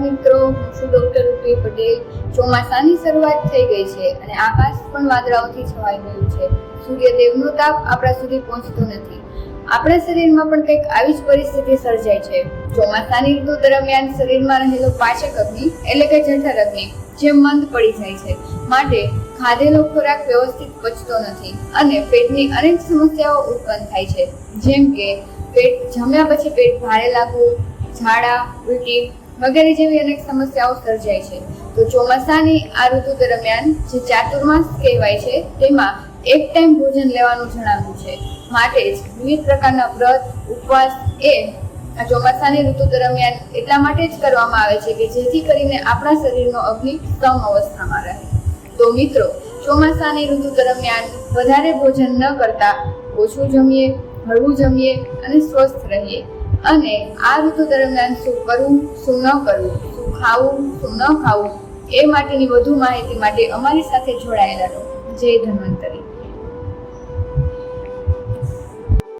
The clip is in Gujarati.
મિત્રો, હું છું ડોક્ટર રૂપી પટેલ. ચોમાસાની શરૂઆત થઈ ગઈ છે અને આકાશ પણ વાદળાઓથી છવાઈ ગયું છે. સૂર્યદેવનો તાપ આપણા સુધી પહોંચતો નથી. આપણા શરીરમાં પણ કંઈક આવી જ પરિસ્થિતિ સર્જાય છે. ચોમાસાની ઋતુ દરમિયાન શરીરમાં રહેલો પાચક અગ્નિ, એટલે કે જઠર અગ્નિ, જે મંદ પડી જાય છે. માટે ખાધેલો ખોરાક વ્યવસ્થિત પચતો નથી અને પેટની અનેક સમસ્યાઓ ઉત્પન્ન થાય છે. જેમ કે, પેટ જમ્યા પછી પેટ ભારે લાગવું, ઝાડા, ઉલટી વગેરે જેવી અનેક સમસ્યાઓ સર્જાય છે. તો ચોમાસાની આ ઋતુ દરમિયાન જે ચાતુર્માસ કહેવાય છે, તેમાં એક ટાઈમ ભોજન લેવાનું જણાવ્યું છે. માટે જ વિવિધ પ્રકારના વ્રત, ઉપવાસ એ આ ચોમાસાની ઋતુ દરમિયાન એટલા માટે જ કરવામાં આવે છે કે જેથી કરીને આપણા શરીરનો અગ્નિ સમ અવસ્થામાં રહે. તો મિત્રો, ચોમાસાની ઋતુ દરમિયાન વધારે ભોજન ન કરતા ઓછું જમીએ, હળવું જમીએ અને સ્વસ્થ રહીએ. અને આ ઋતુ દરમિયાન શું કરવું શું ન કરવું શું ખાવું, શું ન ખાવું, એ માટેની વધુ માહિતી માટે અમારી સાથે જોડાયેલા રહો. જય ધન્વંતરી.